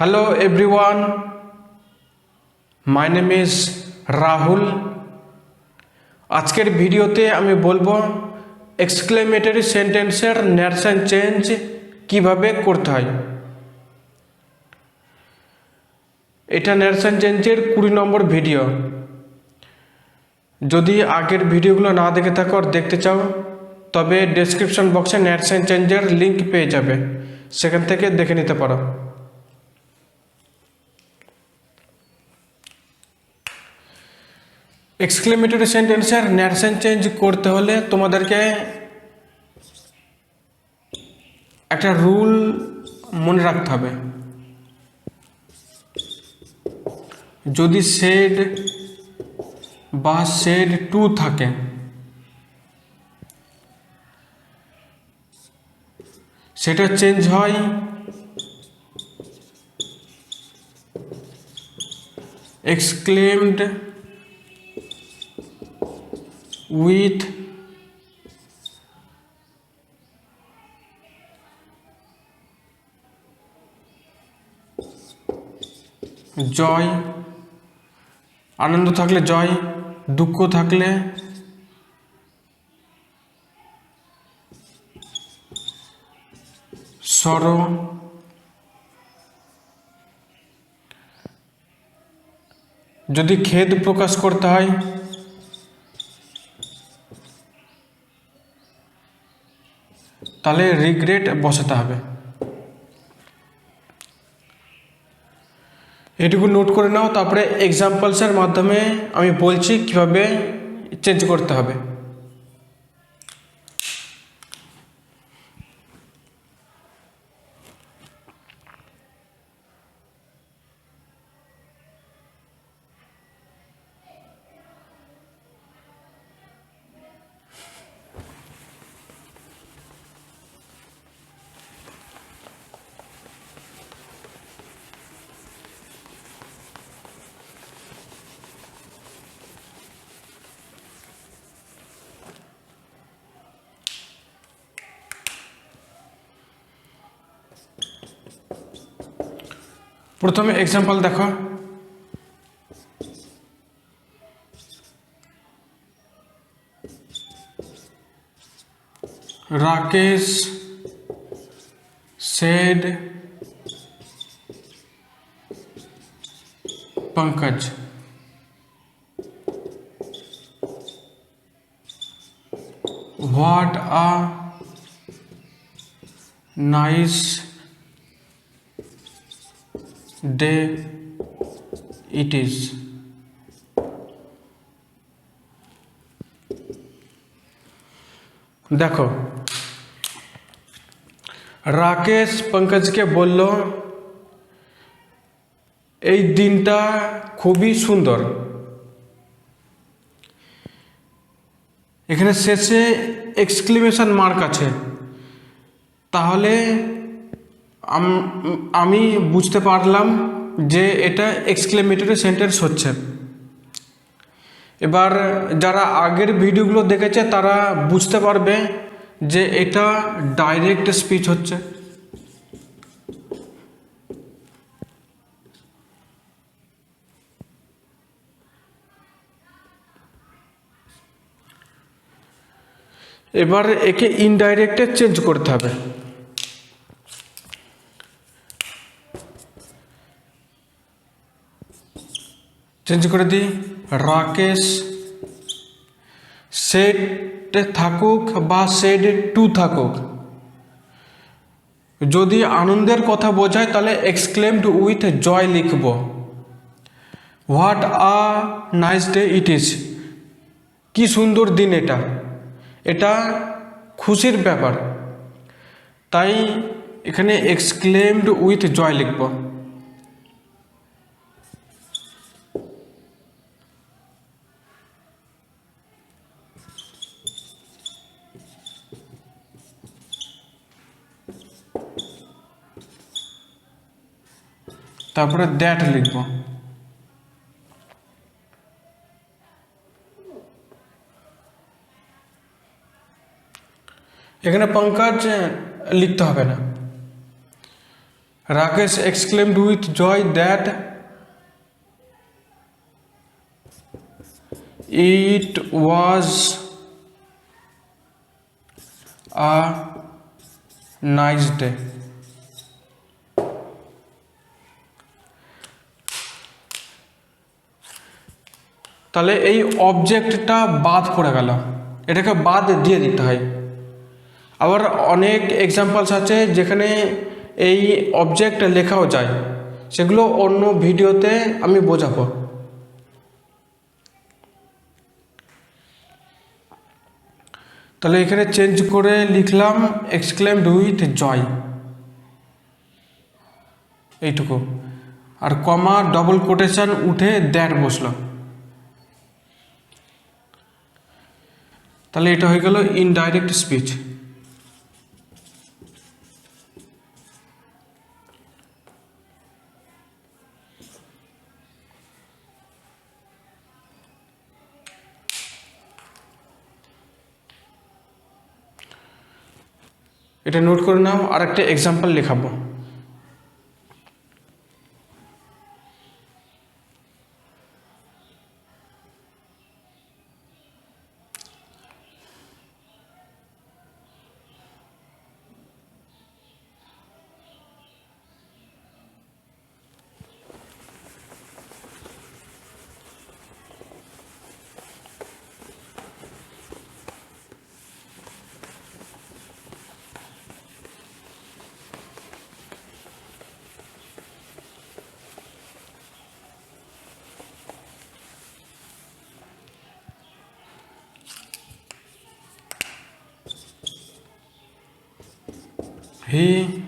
Hello everyone, my name is Rahul আজকের ভিডিওতে আমি বলব এক্সক্লেমেটরি সেন্টেন্সের ন্যারেশন চেঞ্জ কীভাবে করতে হয়। এটা ন্যারেশন চেঞ্জের কুড়ি নম্বর ভিডিও যদি আগের ভিডিওগুলো না দেখে থাকো আর দেখতে চাও তবে ডেসক্রিপশন বক্সে ন্যারেশন চেঞ্জের লিঙ্ক পেয়ে যাবে। সেখান থেকে দেখে নিতে পারো। এক্সক্লেমেটরি সেন্টেন্সের ন্যারেশন চেঞ্জ করতে হলে তোমাদেরকে একটা রুল মনে রাখতে হবে যদি শেড বা শেড টু থাকে সেটা চেঞ্জ হয় এক্সক্লেমড with জয়। আনন্দ থাকলে জয় দুঃখ থাকলে সরো। যদি খেদ প্রকাশ করতে হয় তাহলে রিগ্রেট বসাতে হবে। এটুকু নোট করে নাও, তারপরে এক্সাম্পলসের মাধ্যমে আমি বলছি কীভাবে চেঞ্জ করতে হবে। প্রথমে এক্সাম্পল দেখো Rakesh said Pankaj what a nice day it is দেখো, রাকেশ পঙ্কজকে বলল, এই দিনটা খুবই সুন্দর। এখানে শেষে এক্সক্লেমেশন মার্ক আছে। তাহলে আম- বুঝতে পারলাম যে এটা এক্সক্লেমেটরি সেন্টেন্স হচ্ছে। এবার যারা আগের ভিডিওগুলো দেখেছে, তারা বুঝতে পারবে যে এটা ডাইরেক্ট স্পিচ হচ্ছে। এবার একে ইনডাইরেক্টে চেঞ্জ করতে হবে। চেঞ্জ করে দিই। রাকেশ, সেট থাকুক বা সেড টু থাকুক। যদি আনন্দের কথা বোঝায়, তাহলে এক্সক্লেমড উইথ জয় লিখব। What a nice day it is কি সুন্দর দিন এটা। এটা খুশির ব্যাপার। তাই এখানে এক্সক্লেমড উইথ জয় লিখব। তারপরে দ্যাট লিখব। এখানে পঙ্কজ লিখতে হবে না। Rakesh exclaimed with joy that it was a nice day তাহলে এই অবজেক্টটা বাদ পড়ে গেল। এটাকে বাদ দিয়ে দিতে হয়। আবার অনেক এক্সাম্পলস আছে যেখানে এই অবজেক্ট লেখাও যায়। সেগুলো অন্য ভিডিওতে আমি বোঝাবো। তাহলে এখানে চেঞ্জ করে লিখলাম এক্সক্লেমড উইথ জয় এইটুকু। আর কমা ডবল কোটেশন উঠে দ্যাট বসল। তাহলে এটা হয়ে গেল ইনডাইরেক্ট স্পিচ এটা নোট করে নাও আর একটা এক্সাম্পল লেখাবো। He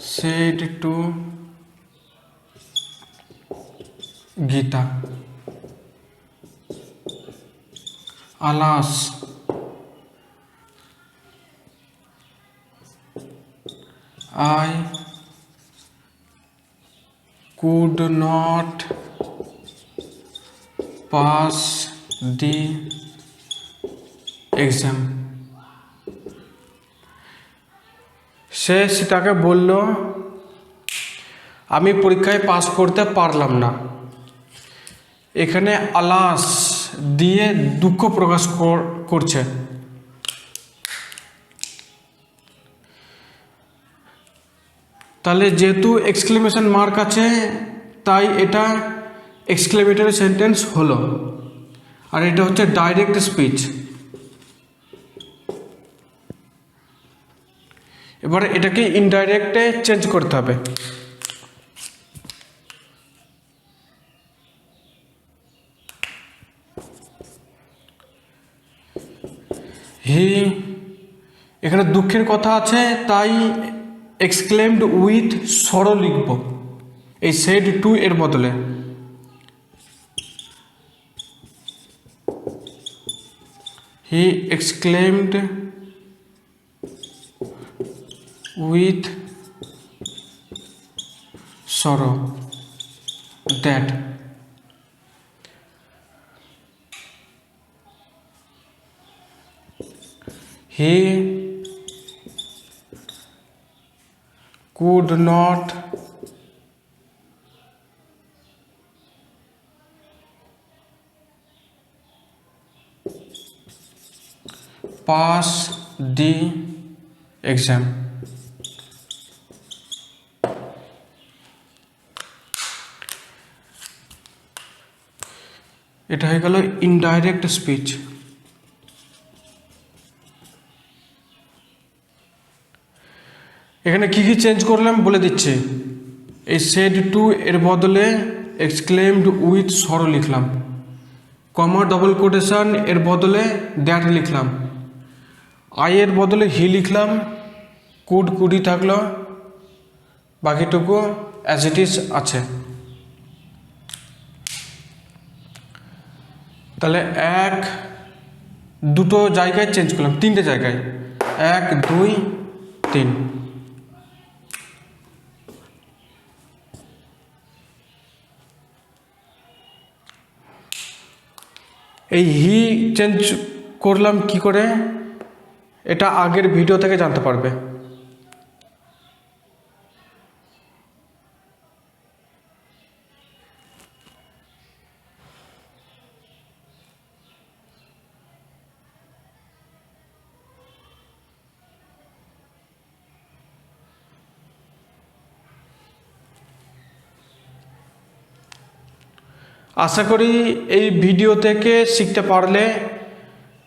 said to Gita, Alas, I could not pass the exam. সে সেটাকে বলল, আমি পরীক্ষায় পাস করতে পারলাম না। এখানে আলাস দিয়ে দুঃখ প্রকাশ কর- করছে। তাহলে যেহেতু এক্সক্লেমেশন মার্ক আছে, তাই এটা এক্সক্লেমেটরি সেন্টেন্স হলো। আর এটা হচ্ছে ডাইরেক্ট স্পিচ এবারে এটাকে ইনডাইরেক্টে চেঞ্জ করতে হবে। হি, এখানে দুঃখের কথা আছে, তাই এক্সক্লেমড উইথ সরো লিখব। এই সেড টু এর বদলে। He exclaimed with sorrow that he could not pass the exam এটা হয়ে গেল ইনডাইরেক্ট স্পিচ এখানে কি কি চেঞ্জ করলাম বলে দিচ্ছি। এই সেড টু এর বদলে এক্সক্লেমড উইথ সরো লিখলাম। কমা ডবল কোটেশন এর বদলে দ্যাট লিখলাম। আই এর বদলে হি লিখলাম। কুড কুডি থাকল। বাকিটুকু অ্যাজ ইট ইজ আছে। তাহলে এক, দুটো জায়গায় চেঞ্জ করলাম, তিনটে জায়গায়। এক, দুই, তিন। এই হি চেঞ্জ করলাম কি করে? এটা আগের ভিডিও থেকে জানতে পারবে। আশা করি এই ভিডিও থেকে শিখতে পারলে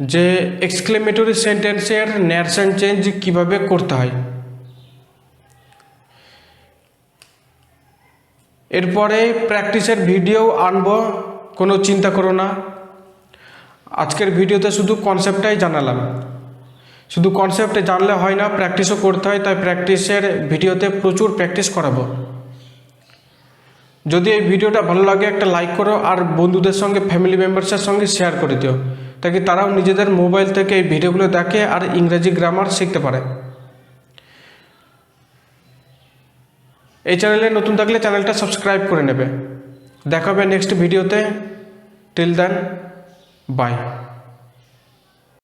যে এক্সক্লেমেটরি সেন্টেন্সের ন্যারেশন চেঞ্জ কীভাবে করতে হয়। এরপরে প্র্যাকটিসের ভিডিও আনব, কোনো চিন্তা করো না। আজকের ভিডিওতে শুধু কনসেপ্টটাই জানালাম। শুধু কনসেপ্টে জানলে হয় না প্র্যাকটিসও করতে হয়, তাই প্র্যাকটিসের ভিডিওতে প্রচুর প্র্যাকটিস করাবো। যদি এই ভিডিওটা ভালো লাগে, একটা লাইক করো আর বন্ধুদের সঙ্গে ফ্যামিলি মেম্বার্সের সঙ্গে শেয়ার করে দিও, তাকে তারাও নিজেদের মোবাইল থেকে এই ভিডিওগুলো দেখে আর ইংরেজি গ্রামার শিখতে পারে। এই চ্যানেলে নতুন থাকলে চ্যানেলটা সাবস্ক্রাইব করে নেবে। দেখা হবে নেক্সট ভিডিওতে টিল দেন বাই